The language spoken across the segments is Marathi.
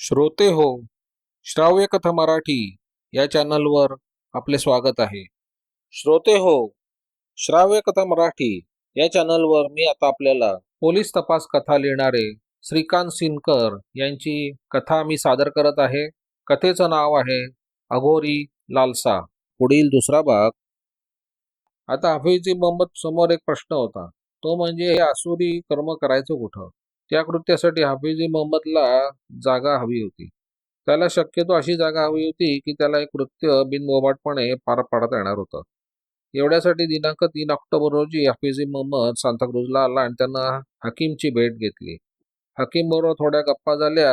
श्रोते हो श्राव्य कथा मराठी या चॅनलवर आपले स्वागत आहे. श्रोते हो श्राव्य कथा मराठी या चॅनलवर मी आता आपल्याला पोलीस तपास कथा लिहिणारे श्रीकांत सिनकर यांची कथा मी सादर करत आहे. कथेचं नाव आहे अघोरी लालसा पुढील दुसरा भाग. आता हफीजी मोहम्मद समोर एक प्रश्न होता. तो म्हणजे हे आसुरी कर्म करायचं कुठं? त्या कृत्यासाठी हाफिजी मोहम्मदला जागा हवी होती. त्याला शक्यतो अशी जागा हवी होती की त्याला एक कृत्य बिनबोबाटपणे पार पाडता येणार होतं. एवढ्यासाठी दिनांक तीन ऑक्टोबर रोजी हाफिजी मोहम्मद सांताक्रूजला आला आणि त्यांना हकीमची भेट घेतली. हकीम बरोबर थोड्या गप्पा झाल्या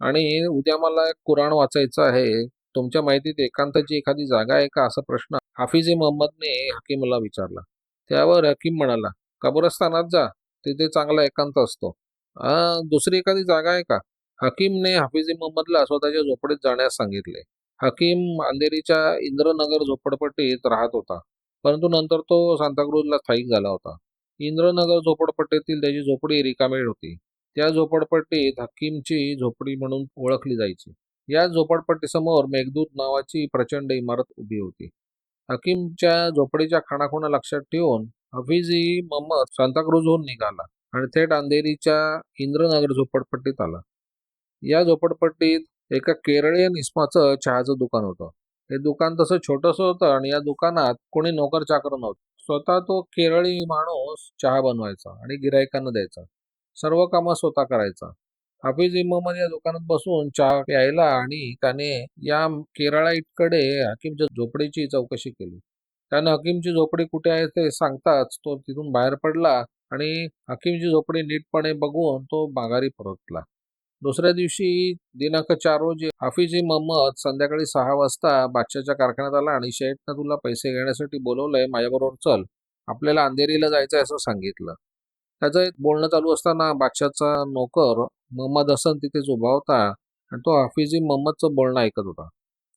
आणि उद्या मला एक कुराण वाचायचं आहे. तुमच्या माहितीत एकांताची एखादी जागा आहे का? असा प्रश्न हाफिजी मोहम्मदने हकीमला विचारला. त्यावर हकीम म्हणाला कब्रस्तानात जा. तिथे चांगला एकांत असतो. दुसरी एखादी जागा आहे का? हकीमने हाफिजी मोहम्मदला स्वतःच्या झोपडीत जाण्यास सांगितले. हकीम अंधेरीच्या इंद्रनगर झोपडपट्टीत राहत होता परंतु नंतर तो सांताक्रूजला स्थायिक झाला होता. इंद्रनगर झोपडपट्टीतील त्याची झोपडी रिकामेड होती. त्या झोपडपट्टीत हकीमची झोपडी म्हणून ओळखली जायची. या झोपडपट्टीसमोर मेघदूत नावाची प्रचंड इमारत उभी होती. हकीमच्या झोपडीच्या खाणाखुणा लक्षात ठेवून हफिजी मोहम्मद सांताक्रूजहून निघाला. आणि थेट अंधेरीच्या इंद्रनगर झोपडपट्टीत आला. या झोपडपट्टीत एका केरळीयन इस्माचं चहाचं दुकान होतं. हे दुकान तसं छोटंसं होतं आणि या दुकानात कोणी नोकर चाकर नव्हतं. स्वतः तो केरळी माणूस चहा बनवायचा आणि गिरायकांना द्यायचा. सर्व कामं स्वतः करायचा. हाफिज इमामद या दुकानात बसून चहा प्यायला आणि त्याने या केरळाईटकडे हकीमच्या झोपडीची चौकशी केली. त्यानं हकीमची झोपडी कुठे आहे ते सांगताच तो तिथून बाहेर पडला आणि हकीमची झोपडी नीटपणे बघून तो माघारी परतला. दुसऱ्या दिवशी दिनांक चार रोजी हाफिजी महम्मद संध्याकाळी सहा वाजता बादशाच्या कारखान्यात आला आणि शेठनं तुला पैसे घेण्यासाठी बोलवलंय माझ्याबरोबर चल आपल्याला अंधेरीला जायचं आहे असं सांगितलं. त्याचं एक बोलणं चालू असताना बादशाचा नोकर मोहम्मद हसन तिथेच उभा होता आणि तो हाफिजी मोहम्मदचं बोलणं ऐकत होता.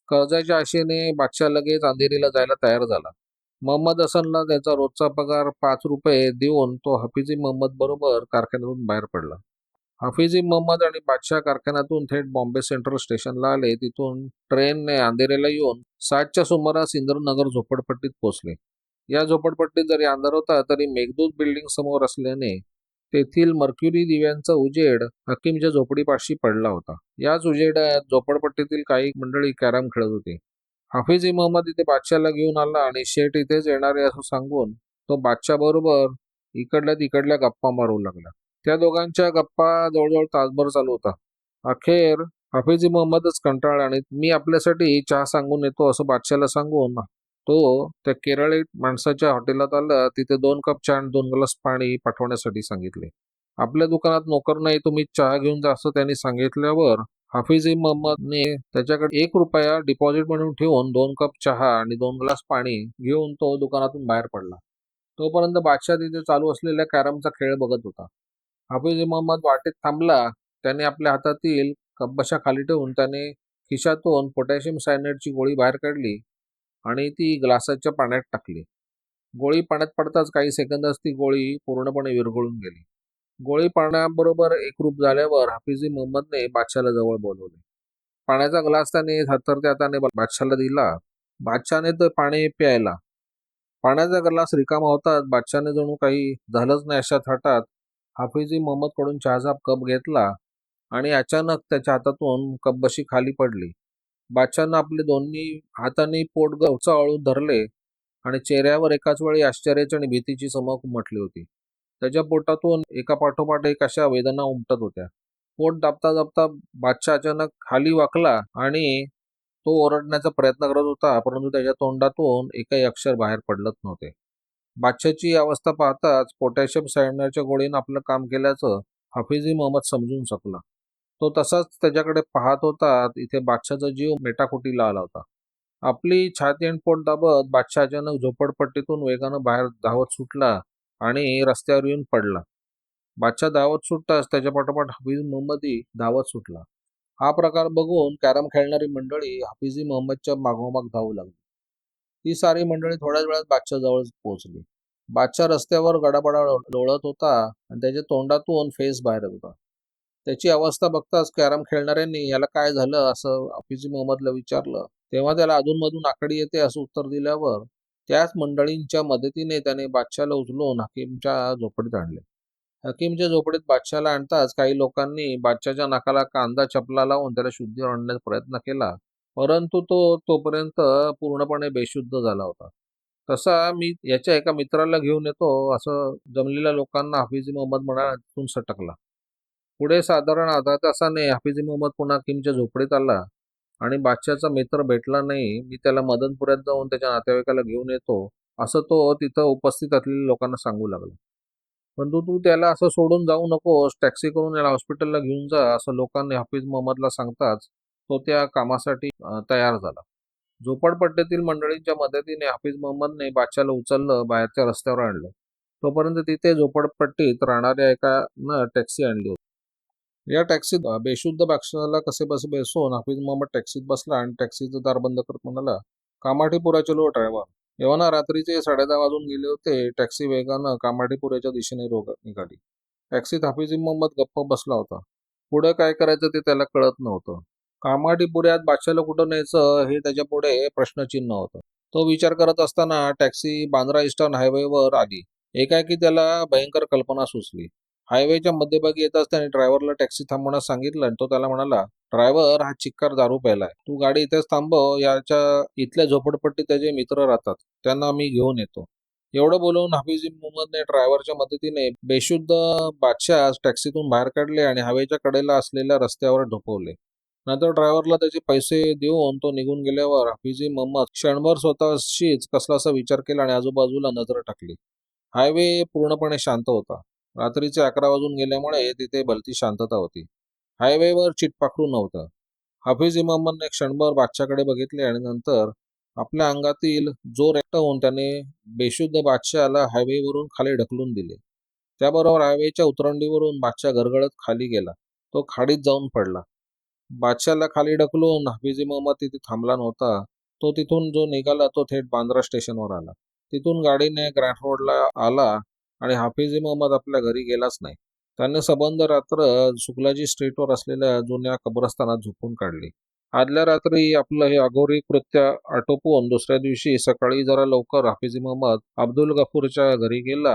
कर्जाच्या आशेने बादशाह लगेच अंधेरीला जायला तयार झाला. मोहम्मद हसनला त्याचा रोजचा पगार पाच रुपये देऊन तो हफिजी मोहम्मद बरोबर कारखान्यातून बाहेर पडला. हफिजी मोहम्मद आणि बादशाह कारखान्यातून थेट बॉम्बे सेंट्रल स्टेशनला आले. तिथून ट्रेनने अंधेरेला येऊन सातच्या सुमारास इंद्रनगर झोपडपट्टीत पोहोचले. या झोपडपट्टीत जरी अंधार होता तरी मेघदूत बिल्डिंग समोर असल्याने तेथील मर्क्युरी दिव्यांचा उजेड हकीमच्या झोपडीपाशी पडला होता. याच उजेडात झोपडपट्टीतील काही मंडळी कॅरम खेळत होती. हाफिज मोहम्मद इथे बादशाला घेऊन आला आणि शेठ इथेच येणार आहे असं सांगून तो बादशाह बरोबर इकडल्या तिकडल्या गप्पा मारू लागला. त्या दोघांच्या गप्पा जवळजवळ तासभर चालू होता. अखेर हाफिज मोहम्मदच कंटाळा आणि मी आपल्यासाठी चहा सांगून येतो असं बादशाला सांगून तो त्या केरळी माणसाच्या हॉटेलात आला. तिथे दोन कप चहा आणि दोन ग्लास पाणी पाठवण्यासाठी सांगितले. आपल्या दुकानात नोकर नाही तुम्ही चहा घेऊन जा असं त्यांनी सांगितल्यावर हाफिज मोहम्मदने त्याच्याकडे एक रुपया डिपॉझिट म्हणून ठेवून दोन कप चहा आणि दोन ग्लास पाणी घेऊन तो दुकानातून बाहेर पडला. तोपर्यंत बादशाह तिथे चालू असलेल्या कॅरमचा खेळ बघत होता. हाफिज मोहम्मद वाटेत थांबला त्याने आपल्या हातातील कब्बशा खाली ठेवून त्याने खिशातून पोटॅशियम सायनाईडची गोळी बाहेर काढली आणि ती ग्लासाच्या पाण्यात टाकली. गोळी पाण्यात पडताच काही सेकंदात ती गोळी पूर्णपणे विरघळून गेली. गोळी पाण्याबरोबर एकरूप झाल्यावर हाफिजी मोहम्मदने बादशाला जवळ बोलवले. पाण्याचा ग्लास त्याने थरथरत्या हाताने बादशाला दिला. बादशाने तर पाणी प्यायला. पाण्याचा ग्लास रिकामा होताच बादशाने जणू काही झालंच नाही अशा थाटात. हाफिजी मोहम्मदकडून चहाचा कप घेतला आणि अचानक त्याच्या हातातून कपबशी खाली पडली. बादशानं आपले दोन्ही हातांनी पोट गवचाळून धरले आणि चेहऱ्यावर एकाच वेळी आश्चर्याची आणि भीतीची चमक उमटली होती. त्याच्या पोटातून एका पाठोपाठ एक अशा वेदना उमटत होत्या. पोट दाबता दाबता बादशाह अचानक खाली वाकला आणि तो ओरडण्याचा प्रयत्न करत होता परंतु त्याच्या तोंडातून एकही अक्षर बाहेर पडलत नव्हते. बादशाची अवस्था पाहताच पोटॅशियम सायनाच्या गोळीनं आपलं काम केल्याचं हफिजी मोहम्मद समजून शकला. तो तसाच त्याच्याकडे पाहत होता इथे बादशाचा जीव मेटाकुटीला आला होता. आपली छाती आणि पोट दाबत बादशाह अचानक झोपडपट्टीतून वेगानं बाहेर धावत सुटला आणि रस्त्यावर येऊन पडला. बादशाह धावत सुटताच त्याच्या पाठोपाठ हफीज मोहम्मदही धावत सुटला. हा प्रकार बघून कॅरम खेळणारी मंडळी हफिजी मोहम्मदच्या मागोमाग धावू लागली. ती सारी मंडळी थोड्याच वेळात बादशाह जवळ पोहोचली. बादशाह रस्त्यावर गडाबडा लोळत होता आणि त्याच्या तोंडातून फेस बाहेर येत होता. त्याची अवस्था बघताच कॅरम खेळणाऱ्यांनी याला काय झालं असं हाफिजी मोहम्मदला विचारलं. तेव्हा त्याला अधूनमधून आकडी येते असं उत्तर दिल्यावर त्याच मंडळींच्या मदतीने त्याने बादशाला उचलून हकीमच्या झोपडीत आणले. हकीमच्या झोपडीत बादशाला आणताच काही लोकांनी बादशाच्या नाकाला कांदा चपला लावून त्याला शुद्धीवर आणण्याचा प्रयत्न केला परंतु तो तोपर्यंत पूर्णपणे बेशुद्ध झाला होता. तसा मी याच्या एका मित्राला घेऊन येतो असं जमलेल्या लोकांना हाफिजी मोहम्मद म्हणाला तिथून सटकला. पुढे साधारण अर्धा तासाने हाफिजी मोहम्मद पुन्हा हकीमच्या झोपडीत आला. आणि बादशाचा मित्र भेटला नाही मी त्याला मदनपुऱ्यात जाऊन त्याच्या नातेवाईकाला घेऊन येतो असं तो तिथं उपस्थित असलेल्या लोकांना सांगू लागला. परंतु तू त्याला असं सोडून जाऊ नकोस टॅक्सी करून याला हॉस्पिटलला घेऊन जा असं लोकांनी हाफिज मोहम्मदला सांगताच तो त्या कामासाठी तयार झाला. झोपडपट्ट्यातील मंडळींच्या मदतीने हाफिज मोहम्मदने बादशाला उचललं बाहेरच्या रस्त्यावर आणलं. तोपर्यंत तिथे झोपडपट्टीत राहणाऱ्या एकानं टॅक्सी आणली होती. या टॅक्सीत बेशुद्ध बादशाला कसे बसे बसून हाफिज मोहम्मद टॅक्सीत बसला आणि टॅक्सीचं दार बंद करत म्हणाला कामाठीपुरा चलो ड्रायव्हर. एव्हाना रात्रीचे साडेदहा वाजून गेले होते टॅक्सी वेगानं कामाठीपुऱ्याच्या दिशेने रोग निघाली. टॅक्सीत हाफिज मोहम्मद गप्प बसला होता. पुढे काय करायचं ते त्याला कळत नव्हतं. कामाठीपुऱ्यात बादशाला कुठं न्यायचं? हे त्याच्या पुढे प्रश्नचिन्ह होतं. तो विचार करत असताना टॅक्सी बांद्रा इस्टर्न हायवेवर आली. एकाएकी त्याला भयंकर कल्पना सुचली. हायवेच्या मध्यभागी येत असताना ड्रायव्हरला टॅक्सी थांबवण्यास सांगितलं आणि तो त्याला म्हणाला ड्रायव्हर हा चिक्कार दारू प्यायलाय. तू गाडी इथेच थांबव याच्या इथल्या झोपडपट्टीत त्याचे मित्र राहतात. त्यांना मी घेऊन येतो. एवढं बोलून हाफिज मोहम्मदने ड्रायव्हरच्या मदतीने बेशुद्ध बादशाह टॅक्सीतून बाहेर काढले आणि हवेच्या कडेला असलेल्या रस्त्यावर ढोपवले. नंतर ड्रायव्हरला त्याचे पैसे देऊन तो निघून गेल्यावर हाफिजी मोहम्मद क्षणभर स्वतःशीच कसलासा विचार केला आणि आजूबाजूला नजर टाकली. हायवे पूर्णपणे शांत होता. रात्रीचे अकरा वाजून गेल्यामुळे तिथे भलती शांतता होती. हायवेवर चिटपाखरू नव्हतं. हफीज मोहम्मदने क्षणभर बादशाकडे बघितले आणि नंतर आपल्या अंगातील जोर एकटा होऊन त्याने बेशुद्ध बादशाला हायवेवरून खाली ढकलून दिले. त्याबरोबर हायवेच्या उतरंडीवरून बादशाह गरगळत खाली गेला. तो खाडीत जाऊन पडला. बादशाला खाली ढकलून हफीज इमहम्मद तिथे थांबला नव्हता. तो तिथून जो निघाला तो थेट बांद्रा स्टेशनवर आला. तिथून गाडीने ग्रँड रोडला आला. आणि हाफिज मोहम्मद आपल्या घरी गेलाच नाही. त्याने सबंध रात्र शुक्लाजी स्ट्रीटवर असलेल्या जुन्या कब्रस्तानात झोपून काढली. आदल्या रात्री आपलं हे अघोरी कृत्य आटोपून दुसऱ्या दिवशी सकाळी जरा लवकर हाफिज मोहम्मद अब्दुल गफूरच्या घरी गेला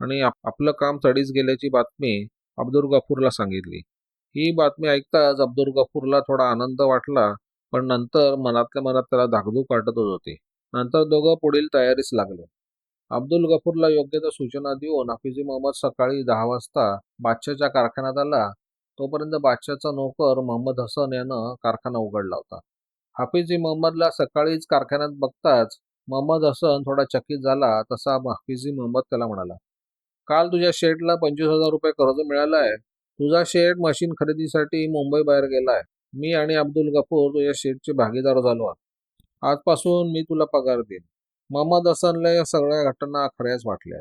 आणि आपलं काम चढीच गेल्याची बातमी अब्दुल गफूरला सांगितली. ही बातमी ऐकताच अब्दुल गफूरला थोडा आनंद वाटला पण नंतर मनातल्या मनात त्याला धाकधूक वाटतच होती. नंतर दोघं पुढील तयारीस लागले. अब्दुल गफूरला योग्य त्या सूचना देऊन हाफिजी मोहम्मद सकाळी दहा वाजता बादशाच्या कारखान्यात आला. तोपर्यंत बादशाचा नोकर मोहम्मद हसन यानं कारखाना उघडला होता. हाफिजी मोहम्मदला सकाळीच कारखान्यात बघताच मोहम्मद हसन थोडा चकित झाला तसा हाफिजी मोहम्मद त्याला म्हणाला काल तुझ्या शेठला पंचवीस हजार रुपये कर्ज मिळालंय. तुझा शेठ मशीन खरेदीसाठी मुंबई बाहेर गेलाय. मी आणि अब्दुल गफूर तुझ्या शेठचे भागीदार झालो आहोत. आजपासून मी तुला पगार देईन. मोहम्मद हसनला या सगळ्या घटना खऱ्याच वाटल्या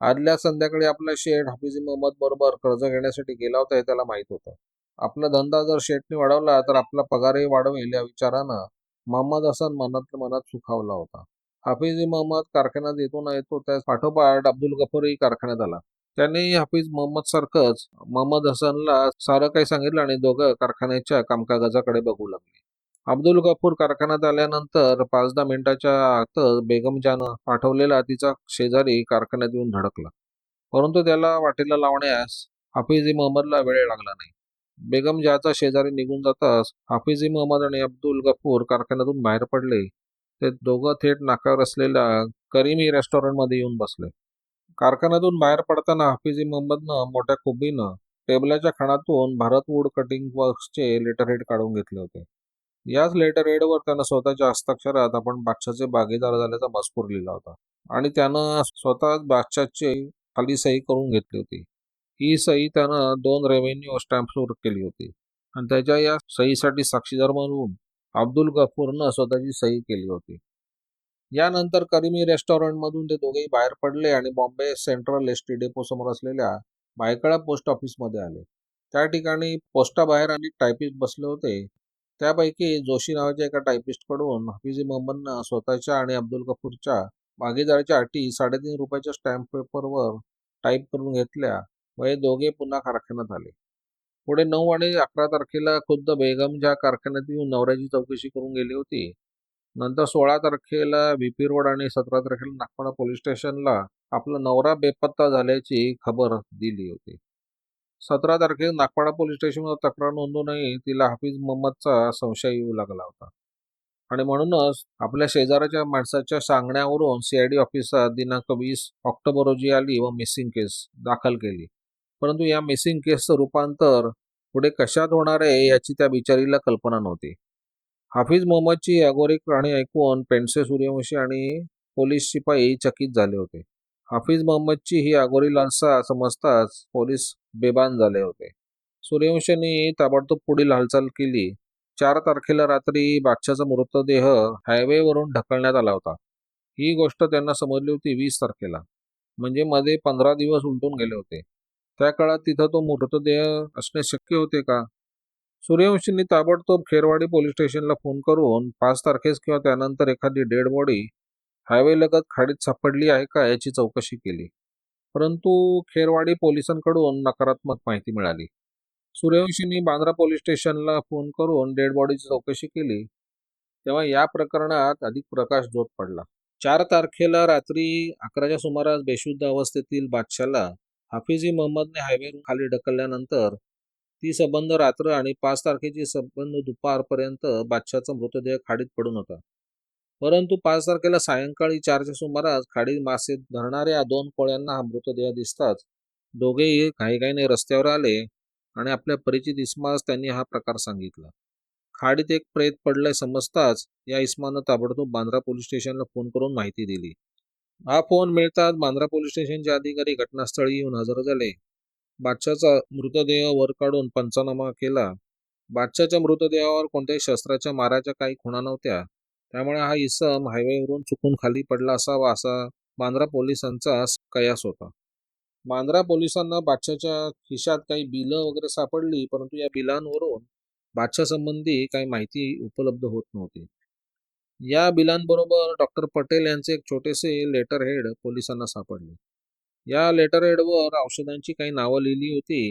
आदल्या संध्याकाळी आपला शेठ हाफिजी मोहम्मद बरोबर कर्ज घेण्यासाठी गेला होता हे त्याला माहीत होतं. आपला धंदा जर शेठने वाढवला तर आपला पगारही वाढवेल या विचारानं मोहम्मद हसन मनात मनात सुखावला होता. हाफिजी मोहम्मद कारखान्यात येतो ना येतो त्या पाठोपाठ अब्दुल गफरही कारखान्यात आला. त्यांनी हाफिज मोहम्मद सारखंच मोहम्मद हसनला सारं काही सांगितलं आणि दोघं कारखान्याच्या कामकाजाकडे बघू लागले. अब्दुल गफूर कारखान्यात आल्यानंतर पाच दहा मिनिटाच्या आतच बेगमजानं पाठवलेला तिचा शेजारी कारखान्यात येऊन धडकला. परंतु त्याला वाटेला लावण्यास हाफिजी मोहम्मदला वेळ लागला नाही. बेगम ज्याचा शेजारी निघून जाताच हाफिजी मोहम्मद आणि अब्दुल गफूर कारखान्यातून बाहेर पडले. ते दोघं थेट नाकावर असलेल्या करीमी रेस्टॉरंटमध्ये येऊन बसले. कारखान्यातून बाहेर पडताना हाफिजी मोहम्मदनं मोठ्या खुबीनं टेबलाच्या खणातून भारत वूड कटिंग वर्क्सचे लेटरहेड काढून घेतले होते. याच लेटर एडवर त्यानं स्वतःच्या हस्ताक्षरात आपण बादशाचे भागीदार झाल्याचा मजकूर लिहिला होता. आणि त्यानं स्वतः बादशाचे खाली सही करून घेतली होती. ही सही त्यानं दोन रेव्हेन्यू स्टॅम्प्सवर केली होती. आणि त्याच्या या सहीसाठी साक्षीदार म्हणून अब्दुल गफूरनं स्वतःची सही केली होती. यानंतर करीमी रेस्टॉरंटमधून ते दोघेही बाहेर पडले आणि Bombay central S T depot समोर असलेल्या भायखळा पोस्ट ऑफिसमध्ये आले. त्या ठिकाणी पोस्टाबाहेर अनेक टायपिस्ट बसले होते. त्यापैकी जोशी नावाच्या एका टायपिस्टकडून हाफिजी मोहम्मदनं स्वतःच्या आणि अब्दुल कपूरच्या भागीदाराच्या अटी साडेतीन रुपयाच्या स्टॅम्प पेपरवर टाईप करून घेतल्या व हे दोघे पुन्हा कारखान्यात आले. पुढे नऊ आणि अकरा तारखेला खुद्द बेगम ज्या कारखान्यात येऊन नवऱ्याची चौकशी करून गेली होती नंतर सोळा तारखेला व्हीपी रोड आणि सतरा तारखेला नागपाडा पोलीस स्टेशनला आपला नवरा बेपत्ता झाल्याची खबर दिली होती. सतरा तारखेला नागपाडा पोलीस स्टेशनवर तक्रार नोंदवूनही तिला हाफिज मोहम्मदचा संशय येऊ लागला होता. आणि म्हणूनच आपल्या शेजाऱ्याच्या माणसाच्या सांगण्यावरून सीआयडी ऑफिसात दिनांक वीस ऑक्टोबर रोजी आली व मिसिंग केस दाखल केली. परंतु या मिसिंग केसचं रूपांतर पुढे कशात होणार आहे याची त्या बिचारीला कल्पना नव्हती. हाफिज मोहम्मदची अगोरी कहाणी ऐकून पेंडसे सूर्यवंशी आणि पोलीस शिपाई चकित झाले होते. हाफिज मोहम्मदची ही अगोरी लालसा समजताच पोलीस बेबान झाले होते. सूर्यवंशींनी ताबडतोब पुढील हालचाल केली. चार तारखेला रात्री बादशाचा मृतदेह हायवेवरून ढकलण्यात आला होता. ही गोष्ट त्यांना समजली होती वीस तारखेला. म्हणजे मध्ये पंधरा दिवस उलटून गेले होते. त्या काळात तिथं तो मृतदेह असणे शक्य होते का? सूर्यवंशींनी ताबडतोब खेरवाडी पोलीस स्टेशनला फोन करून पाच तारखेस किंवा त्यानंतर एखादी डेड बॉडी हायवे लगत खाडीत सापडली आहे का याची चौकशी केली. परंतु खेरवाडी पोलिसांकडून नकारात्मक माहिती मिळाली. सूर्यवंशींनी बांद्रा पोलीस स्टेशनला फोन करून डेड बॉडीची चौकशी केली. तेव्हा या प्रकरणात अधिक प्रकाश जोत पडला. चार तारखेला रात्री अकराच्या सुमारास बेशुद्ध अवस्थेतील बादशाला हाफिजी मोहम्मदने हायवेवरून खाली ढकलल्यानंतर ती संबंध रात्र आणि पाच तारखेची संबंध दुपारपर्यंत बादशाचा मृतदेह खाडीत पडून होता. परंतु पाच तारखेला सायंकाळी चारच्या सुमारास खाडी मासे धरणाऱ्या दोन कोळ्यांना हा मृतदेह दिसताच दोघेही घाईघाईने रस्त्यावर आले आणि आपल्या परिचित इस्मास त्यांनी हा प्रकार सांगितला. खाडीत एक प्रेत पडले समजताच या इस्मानं ताबडतोब बांद्रा पोलीस स्टेशनला फोन करून माहिती दिली. हा फोन मिळताच बांद्रा पोलीस स्टेशनचे अधिकारी घटनास्थळी येऊन हजर झाले. बादशाचा मृतदेह वर काढून पंचनामा केला. बादशाच्या मृतदेहावर कोणत्याही शस्त्राच्या माराच्या काही खुणा नव्हत्या. त्यामुळे हा इसम हायवेवरून चुकून खाली पडला असावा असा बांद्रा पोलिसांचा कयास होता. बांद्रा पोलिसांना बादशाच्या खिशात काही बिलं वगैरे सापडली परंतु या बिलांवरून बादशासंबंधी काही माहिती उपलब्ध होत नव्हती. या बिलांबरोबर डॉक्टर पटेल यांचे एक छोटेसे लेटर हेड पोलिसांना सापडले. या लेटर हेडवर औषधांची काही नावं लिहिली होती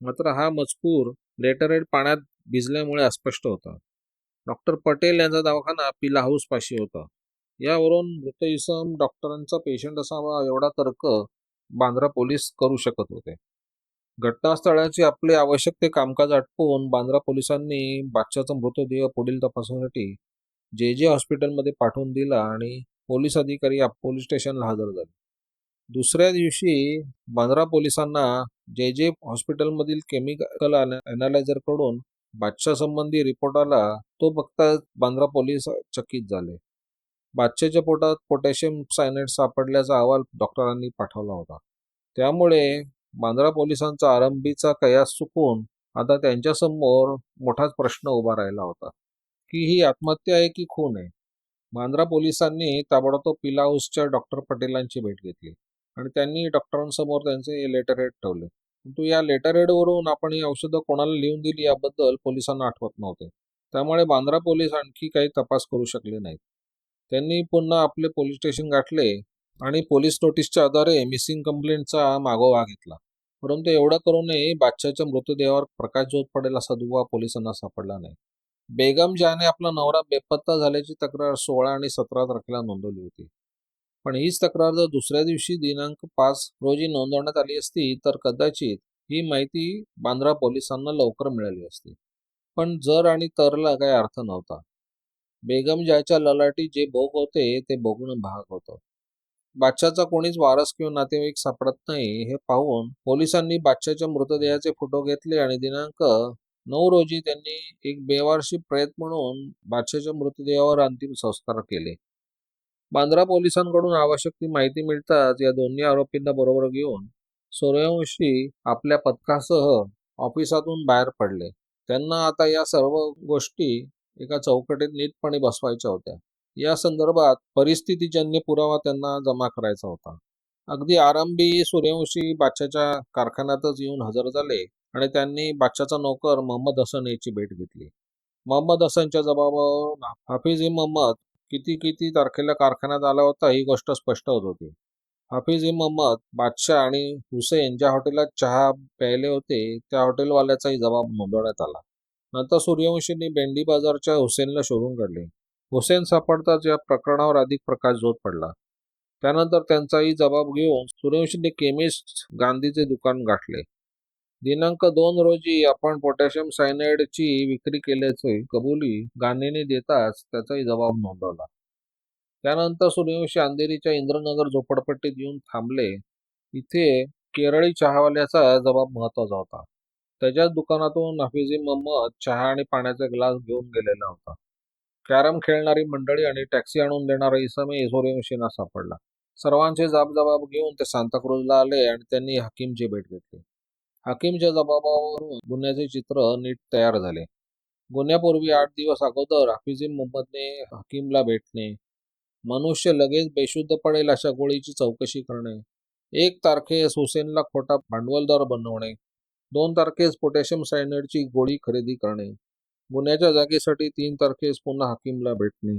मात्र हा मजकूर लेटर हेड पाण्यात भिजल्यामुळे अस्पष्ट होता. डॉक्टर पटेल यांचा दवाखाना पिला हाऊस पाशी होता. यावरून मृत इसम डॉक्टरांचा पेशंट असावा एवढा तर्क बांद्रा पोलीस करू शकत होते. घटनास्थळाचे आपले आवश्यक ते कामकाज आटपून बांद्रा पोलिसांनी बादशाचा मृतदेह पुढील तपासासाठी जे जे हॉस्पिटलमध्ये पाठवून दिला आणि पोलीस अधिकारी पोलीस स्टेशनला हजर झाले. दुसऱ्या दिवशी बांद्रा पोलिसांना जे जे हॉस्पिटलमधील केमिकल अनालायझरकडून कडून संबंधी रिपोर्ट आला तो बघताच बांद्रा पोलीस चकित झाले. बादशाच्या पोटात पोटॅशियम सायनाइड सापडल्याचा अहवाल डॉक्टरांनी पाठवला होता. त्यामुळे बांद्रा पोलिसांचा आरंभीचा कयास चुकून आता त्यांच्यासमोर मोठाच प्रश्न उभा राहिला होता. की ही आत्महत्या आहे की खून आहे? बांद्रा पोलिसांनी ताबडतोब पिला हाऊसच्या डॉक्टर पटेलांची भेट घेतली आणि त्यांनी डॉक्टरांसमोर त्यांचे लेटर हेड ठेवले. परंतु या लेटर एडवरून आपण ही औषधं कोणाला लिहून दिली याबद्दल पोलिसांना आठवत नव्हते. त्यामुळे बांद्रा पोलीस आणखी काही तपास करू शकले नाहीत. त्यांनी पुन्हा आपले पोलीस स्टेशन गाठले आणि पोलीस नोटीसच्या आधारे मिसिंग कंप्लेंटचा मागोवा घेतला. परंतु एवढं करूनही बादशाच्या मृतदेहावर प्रकाश जोत पडेल असा दुवा पोलिसांना सापडला नाही. बेगम ज्याने आपला नवरा बेपत्ता झाल्याची तक्रार सोळा आणि सतरा तारखेला नोंदवली होती. पण हीच तक्रार जर दुसऱ्या दिवशी दिनांक पाच रोजी नोंदवण्यात आली असती तर कदाचित ही माहिती बांद्रा पोलिसांना लवकर मिळाली असती. पण जर आणि तरला काही अर्थ नव्हता. बेगम ज्याच्या ललाटी जे भोग होते ते भोगणं भाग होतं. बादशाचा कोणीच वारस किंवा नातेवाईक सापडत नाही हे पाहून पोलिसांनी बादशाच्या मृतदेहाचे फोटो घेतले आणि दिनांक नऊ रोजी त्यांनी एक बेवारशी प्रयत्न म्हणून बादशाच्या मृतदेहावर अंतिम संस्कार केले. बांद्रा पोलिसांकडून आवश्यक ती माहिती मिळताच या दोन्ही आरोपींना बरोबर घेऊन सूर्यवंशी आपल्या पथकासह ऑफिसातून बाहेर पडले. त्यांना आता या सर्व गोष्टी एका चौकटीत नीटपणे बसवायच्या होत्या. या संदर्भात परिस्थितीजन्य पुरावा त्यांना जमा करायचा होता. अगदी आरंभी सूर्यवंशी बादशाच्या कारखान्यातच येऊन हजर झाले आणि त्यांनी बादशाचा नोकर मोहम्मद हसन याची भेट घेतली. मोहम्मद हसनच्या जबाबावर हाफिज ई मोहम्मद किती किती तारखेला कारखान्यात आला होता ही गोष्ट स्पष्ट होत होती. हाफिज मोहम्मद बादशाह आणि हुसेन ज्या हॉटेलात चहा प्यायले होते त्या हॉटेलवाल्याचाही जबाब नोंदवण्यात आला. नंतर सूर्यवंशींनी बेंडी बाजारच्या हुसेनला शोधून काढले. हुसेन सापडताच या प्रकरणावर अधिक प्रकाश झोत पडला. त्यानंतर त्यांचाही जबाब घेऊन सूर्यवंशींनी केमिस्ट गांधीचे दुकान गाठले. दिनांक दोन रोजी आपण पोटॅशियम सायनाइडची विक्री केल्याचे कबुली गांधींनी देताच त्याचाही जबाब नोंदवला. त्यानंतर सूर्यवंशी अंधेरीच्या इंद्रनगर झोपडपट्टीत येऊन थांबले. इथे केरळी चहावाल्याचा जबाब महत्त्वाचा होता. त्याच्याच दुकानातून हफिजी मोहम्मद चहा आणि पाण्याचा ग्लास घेऊन गेलेला होता. कॅरम खेळणारी मंडळी आणि टॅक्सी आणून देणारा इसमही सूर्यवंशींना सापडला. सर्वांचे जाबजबाब घेऊन ते सांताक्रूजला आले आणि त्यांनी हकीमची भेट घेतली. हकीमच्या जबाबावरून गुन्ह्याचे चित्र नीट तयार झाले. गुन्ह्यापूर्वी आठ दिवस अगोदर हाफिजी मोहम्मदने हकीमला भेटणे मनुष्य लगेच बेशुद्ध पडेल अशा गोळीची चौकशी करणे एक तारखेस हुसेनला खोटा भांडवलदार बनवणे दोन तारखेस पोटॅशियम सायनाइडची गोळी खरेदी करणे गुन्ह्याच्या जागेसाठी तीन तारखेस पुन्हा हकीमला भेटणे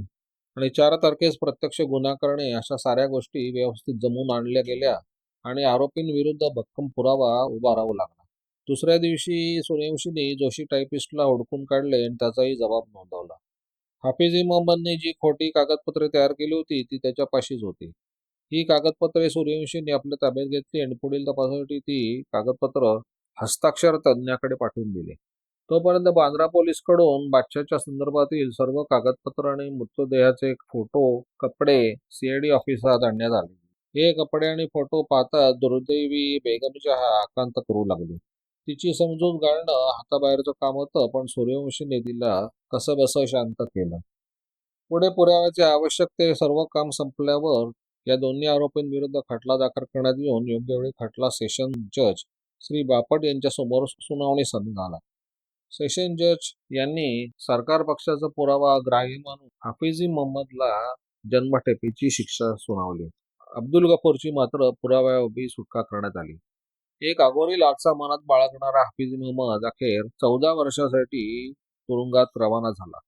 आणि चार तारखेस प्रत्यक्ष गुन्हा करणे अशा साऱ्या गोष्टी व्यवस्थित जमून आणल्या गेल्या आणि आरोपींविरुद्ध भक्कम पुरावा उभारावा लागला. दुसऱ्या दिवशी सूर्यवंशींनी जोशी टायपिस्टला हुडकून काढले आणि त्याचाही जबाब नोंदवला. हाफिजी मोहम्मदने जी खोटी कागदपत्रे तयार केली होती ती त्याच्यापाशीच होती. ही कागदपत्रे सूर्यवंशींनी आपल्या ताब्यात घेतली आणि पुढील तपासासाठी ती कागदपत्र हस्ताक्षर तज्ज्ञाकडे पाठवून दिले. तोपर्यंत बांद्रा पोलीसकडून बादशाच्या संदर्भातील सर्व कागदपत्र आणि मृतदेहाचे फोटो कपडे सीआयडी ऑफिसात आणण्यात आले. हे कपडे आणि फोटो पाहता दुर्दैवी बेगमच्या आकांत करू लागली. तिची समजूत गाळणं हाताबाहेरचं काम होतं पण सूर्यवंशीने तिला कसं बसं शांत केलं. पुढे पुराव्याचे आवश्यक ते सर्व काम संपल्यावर या दोन्ही आरोपींविरुद्ध खटला दाखल करण्यात येऊन योग्य वेळी खटला सेशन जज श्री बापट यांच्या समोर सुनावणीस आला सेशन जज यांनी सरकार पक्षाचा पुरावा ग्राह्य मानून हाफिजी मोहम्मदला जन्मठेपेची शिक्षा सुनावली. अब्दुल गफूरची मात्र पुराव्याउभी सुटका करण्यात आली. एक अगोरी लालसा मनात बाळगणारा हाफिज मोहम्मद अखेर चौदा वर्षासाठी तुरुंगात रवाना झाला.